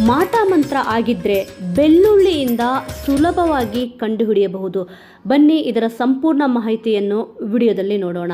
ಮಾಟ ಮಂತ್ರ ಆಗಿದ್ದರೆ ಬೆಳ್ಳುಳ್ಳಿಯಿಂದ ಸುಲಭವಾಗಿ ಕಂಡುಹಿಡಿಯಬಹುದು. ಬನ್ನಿ ಇದರ ಸಂಪೂರ್ಣ ಮಾಹಿತಿಯನ್ನು ವಿಡಿಯೋದಲ್ಲಿ ನೋಡೋಣ.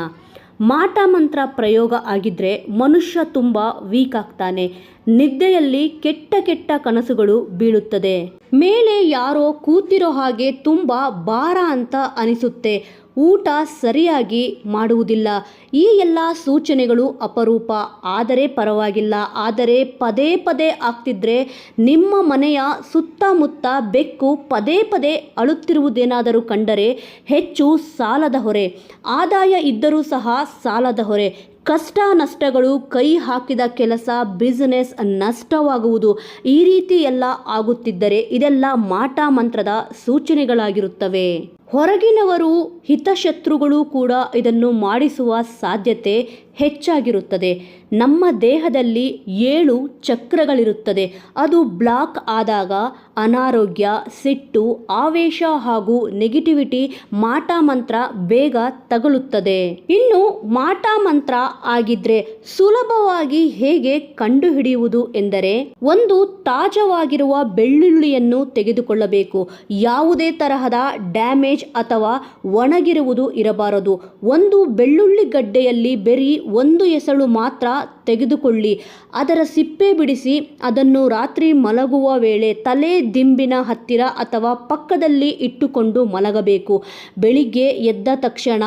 ಮಾಟ ಮಂತ್ರ ಪ್ರಯೋಗ ಆಗಿದ್ದರೆ ಮನುಷ್ಯ ತುಂಬ ವೀಕ್ ಆಗ್ತಾನೆ. ನಿದ್ದೆಯಲ್ಲಿ ಕೆಟ್ಟ ಕೆಟ್ಟ ಕನಸುಗಳು ಬೀಳುತ್ತದೆ. ಮೇಲೆ ಯಾರೋ ಕೂತಿರೋ ಹಾಗೆ ತುಂಬ ಭಾರ ಅಂತ ಅನಿಸುತ್ತೆ. ಊಟ ಸರಿಯಾಗಿ ಮಾಡುವುದಿಲ್ಲ. ಈ ಎಲ್ಲ ಸೂಚನೆಗಳು ಅಪರೂಪ. ಆದರೆ ಪರವಾಗಿಲ್ಲ. ಆದರೆ ಪದೇ ಪದೇ ಆಗ್ತಿದ್ರೆ ನಿಮ್ಮ ಮನೆಯ ಸುತ್ತಮುತ್ತ ಬೆಕ್ಕು ಪದೇ ಪದೇ ಅಳುತ್ತಿರುವುದೇನಾದರೂ ಕಂಡರೆ ಹೆಚ್ಚು ಸಾಲದ ಹೊರೆ. ಆದಾಯ ಇದ್ದರೂ ಸಹ ಸಾಲದ ಹೊರೆ. ಕಷ್ಟ ನಷ್ಟಗಳು ಕೈ ಹಾಕಿದ ಕೆಲಸ ಬಿಸಿನೆಸ್ ನಷ್ಟವಾಗುವುದು. ಈ ರೀತಿ ಎಲ್ಲ ಆಗುತ್ತಿದ್ದರೆ ಇದೆಲ್ಲ ಮಾಟ ಮಂತ್ರದ ಸೂಚನೆಗಳಾಗಿರುತ್ತವೆ. ಹೊರಗಿನವರು ಹಿತಶತ್ರುಗಳು ಕೂಡ ಇದನ್ನು ಮಾಡಿಸುವ ಸಾಧ್ಯತೆ ಹೆಚ್ಚಾಗಿರುತ್ತದೆ. ನಮ್ಮ ದೇಹದಲ್ಲಿ ಏಳು ಚಕ್ರಗಳಿರುತ್ತದೆ. ಅದು ಬ್ಲಾಕ್ ಆದಾಗ ಅನಾರೋಗ್ಯ, ಸಿಟ್ಟು, ಆವೇಶ ಹಾಗೂ ನೆಗೆಟಿವಿಟಿ ಮಾಟ ಮಂತ್ರ ಬೇಗ ತಗಲುತ್ತದೆ. ಇನ್ನು ಮಾಟ ಮಂತ್ರ ಆಗಿದ್ರೆ ಸುಲಭವಾಗಿ ಹೇಗೆ ಕಂಡುಹಿಡಿಯುವುದು ಎಂದರೆ ಒಂದು ತಾಜವಾಗಿರುವ ಬೆಳ್ಳುಳ್ಳಿಯನ್ನು ತೆಗೆದುಕೊಳ್ಳಬೇಕು. ಯಾವುದೇ ತರಹದ ಡ್ಯಾಮೇಜ್ ಅಥವಾ ಒಣಗಿರುವುದು ಇರಬಾರದು. ಒಂದು ಬೆಳ್ಳುಳ್ಳಿ ಗಡ್ಡೆಯಲ್ಲಿ ಬೆರಿ ಒಂದು ಎಸಳು ಮಾತ್ರ ತೆಗೆದುಕೊಳ್ಳಿ. ಅದರ ಸಿಪ್ಪೆ ಬಿಡಿಸಿ ಅದನ್ನು ರಾತ್ರಿ ಮಲಗುವ ವೇಳೆ ತಲೆ ದಿಂಬಿನ ಹತ್ತಿರ ಅಥವಾ ಪಕ್ಕದಲ್ಲಿ ಇಟ್ಟುಕೊಂಡು ಮಲಗಬೇಕು. ಬೆಳಿಗ್ಗೆ ಎದ್ದ ತಕ್ಷಣ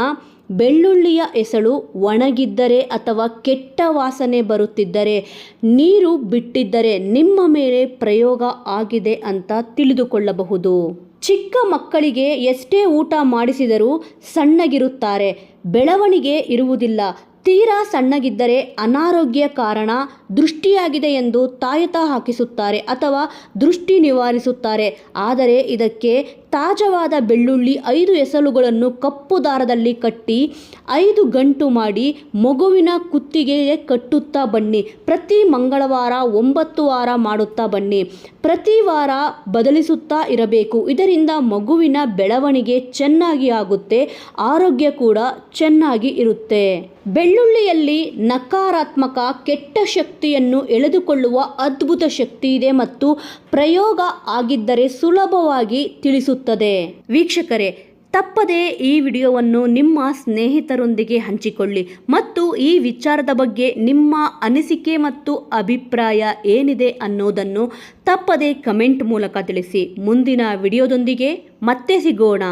ಬೆಳ್ಳುಳ್ಳಿಯ ಎಸಳು ಒಣಗಿದ್ದರೆ ಅಥವಾ ಕೆಟ್ಟ ವಾಸನೆ ಬರುತ್ತಿದ್ದರೆ, ನೀರು ಬಿಟ್ಟಿದ್ದರೆ ನಿಮ್ಮ ಮೇಲೆ ಪ್ರಯೋಗ ಆಗಿದೆ ಅಂತ ತಿಳಿದುಕೊಳ್ಳಬಹುದು. ಚಿಕ್ಕ ಮಕ್ಕಳಿಗೆ ಎಷ್ಟೇ ಊಟ ಮಾಡಿಸಿದರೂ ಸಣ್ಣಗಿರುತ್ತಾರೆ. ಬೆಳವಣಿಗೆ ಇರುವುದಿಲ್ಲ. ತೀರಾ ಸಣ್ಣಗಿದ್ದರೆ ಅನಾರೋಗ್ಯ ಕಾರಣ ದೃಷ್ಟಿಯಾಗಿದೆ ಎಂದು ತಾಯತ ಹಾಕಿಸುತ್ತಾರೆ ಅಥವಾ ದೃಷ್ಟಿ ನಿವಾರಿಸುತ್ತಾರೆ. ಆದರೆ ಇದಕ್ಕೆ ತಾಜವಾದ ಬೆಳ್ಳುಳ್ಳಿ ಐದು ಎಸಳುಗಳನ್ನು ಕಪ್ಪು ದಾರದಲ್ಲಿ ಕಟ್ಟಿ ಐದು ಗಂಟು ಮಾಡಿ ಮಗುವಿನ ಕುತ್ತಿಗೆಗೆ ಕಟ್ಟುತ್ತಾ ಬನ್ನಿ. ಪ್ರತಿ ಮಂಗಳವಾರ ಒಂಬತ್ತು ವಾರ ಮಾಡುತ್ತಾ ಬನ್ನಿ. ಪ್ರತಿ ವಾರ ಬದಲಿಸುತ್ತಾ ಇರಬೇಕು. ಇದರಿಂದ ಮಗುವಿನ ಬೆಳವಣಿಗೆ ಚೆನ್ನಾಗಿ ಆಗುತ್ತೆ. ಆರೋಗ್ಯ ಕೂಡ ಚೆನ್ನಾಗಿ ಇರುತ್ತೆ. ಬೆಳ್ಳುಳ್ಳಿಯಲ್ಲಿ ನಕಾರಾತ್ಮಕ ಕೆಟ್ಟ ಶಕ್ತಿಯನ್ನು ಎಳೆದುಕೊಳ್ಳುವ ಅದ್ಭುತ ಶಕ್ತಿ ಇದೆ ಮತ್ತು ಪ್ರಯೋಗ ಆಗಿದ್ದರೆ ಸುಲಭವಾಗಿ ತಿಳಿಸುತ್ತದೆ ವೀಕ್ಷಕರೇ, ತಪ್ಪದೆ ಈ ವಿಡಿಯೋವನ್ನು ನಿಮ್ಮ ಸ್ನೇಹಿತರೊಂದಿಗೆ ಹಂಚಿಕೊಳ್ಳಿ ಮತ್ತು ಈ ವಿಚಾರದ ಬಗ್ಗೆ ನಿಮ್ಮ ಅನಿಸಿಕೆ ಮತ್ತು ಅಭಿಪ್ರಾಯ ಏನಿದೆ ಅನ್ನೋದನ್ನು ತಪ್ಪದೆ ಕಮೆಂಟ್ ಮೂಲಕ ತಿಳಿಸಿ. ಮುಂದಿನ ವಿಡಿಯೋದೊಂದಿಗೆ ಮತ್ತೆ ಸಿಗೋಣ.